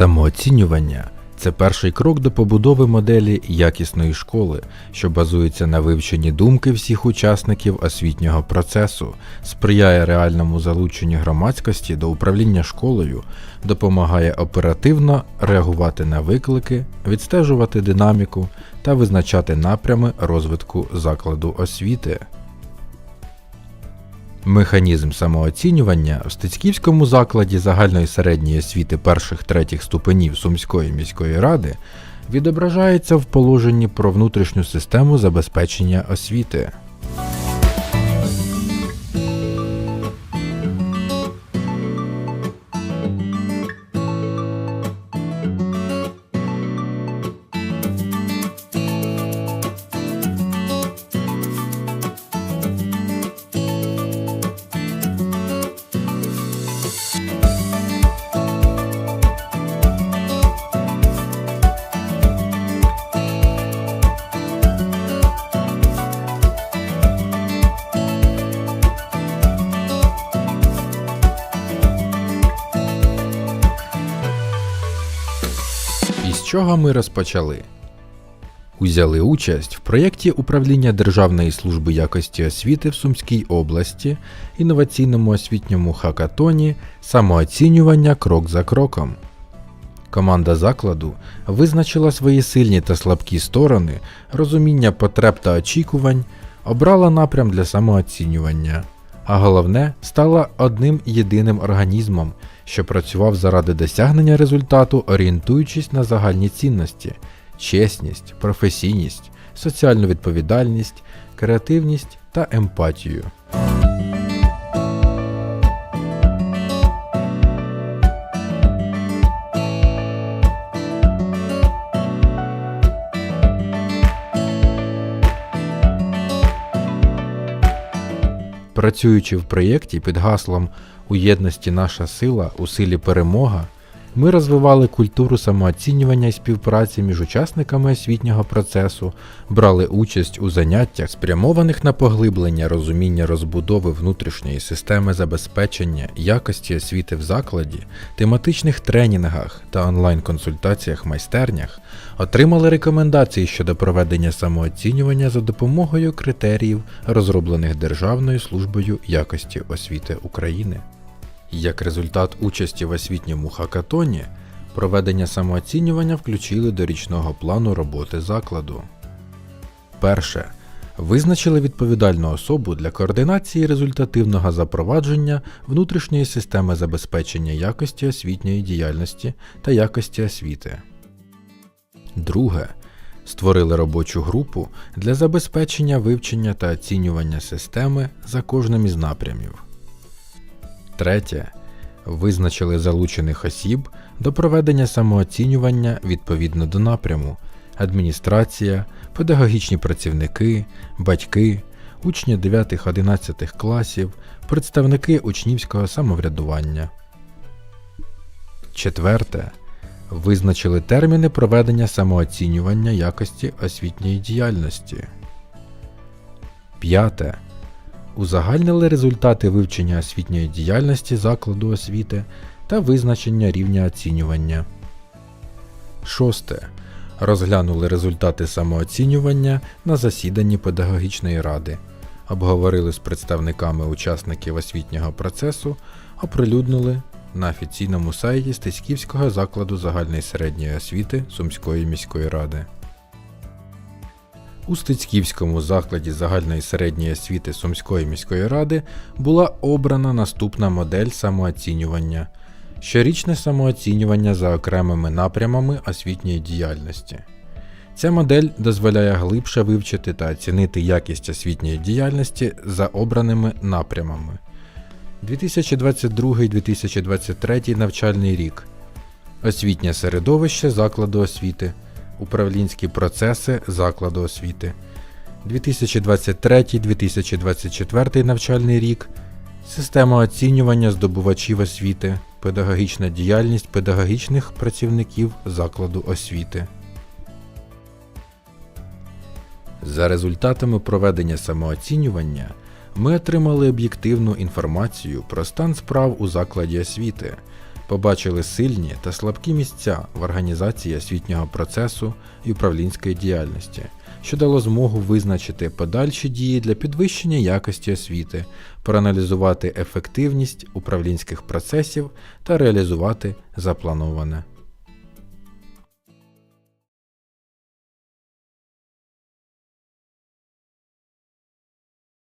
Самооцінювання це перший крок до побудови моделі якісної школи, що базується на вивченні думки всіх учасників освітнього процесу, сприяє реальному залученню громадськості до управління школою, допомагає оперативно реагувати на виклики, відстежувати динаміку та визначати напрями розвитку закладу освіти. Механізм самооцінювання в Стецьківському закладі загальної середньої освіти перших-третіх ступенів Сумської міської ради відображається в положенні про внутрішню систему забезпечення освіти. Чого ми розпочали? Узяли участь в проєкті управління Державної служби якості освіти в Сумській області, інноваційному освітньому хакатоні, самооцінювання крок за кроком. Команда закладу визначила свої сильні та слабкі сторони, розуміння потреб та очікувань, обрала напрям для самооцінювання, а головне стала одним єдиним організмом, що працював заради досягнення результату, орієнтуючись на загальні цінності, чесність, професійність, соціальну відповідальність, креативність та емпатію. Працюючи в проєкті під гаслом У єдності наша сила, у силі перемога, ми розвивали культуру самооцінювання і співпраці між учасниками освітнього процесу, брали участь у заняттях, спрямованих на поглиблення розуміння розбудови внутрішньої системи забезпечення якості освіти в закладі, тематичних тренінгах та онлайн-консультаціях майстернях, отримали рекомендації щодо проведення самооцінювання за допомогою критеріїв, розроблених Державною службою якості освіти України. Як результат участі в освітньому хакатоні, проведення самооцінювання включили до річного плану роботи закладу. Перше. Визначили відповідальну особу для координації результативного запровадження внутрішньої системи забезпечення якості освітньої діяльності та якості освіти. Друге. Створили робочу групу для забезпечення вивчення та оцінювання системи за кожним із напрямів. Третє. Визначили залучених осіб до проведення самооцінювання відповідно до напряму адміністрація, педагогічні працівники, батьки, учні 9-11 класів, представники учнівського самоврядування. Четверте. Визначили терміни проведення самооцінювання якості освітньої діяльності. П'яте узагальнили результати вивчення освітньої діяльності закладу освіти та визначення рівня оцінювання. Шосте. Розглянули результати самооцінювання на засіданні педагогічної ради, обговорили з представниками учасників освітнього процесу, оприлюднили на офіційному сайті Стецьківського закладу загальної середньої освіти Сумської міської ради. У Стецьківському закладі загальної середньої освіти Сумської міської ради була обрана наступна модель самооцінювання щорічне самооцінювання за окремими напрямами освітньої діяльності. Ця модель дозволяє глибше вивчити та оцінити якість освітньої діяльності за обраними напрямами. 2022-2023 навчальний рік. Освітнє середовище закладу освіти. Управлінські процеси закладу освіти. 2023-2024 навчальний рік. Система оцінювання здобувачів освіти. Педагогічна діяльність педагогічних працівників закладу освіти. За результатами проведення самооцінювання ми отримали об'єктивну інформацію про стан справ у закладі освіти, побачили сильні та слабкі місця в організації освітнього процесу і управлінської діяльності, що дало змогу визначити подальші дії для підвищення якості освіти, проаналізувати ефективність управлінських процесів та реалізувати заплановане.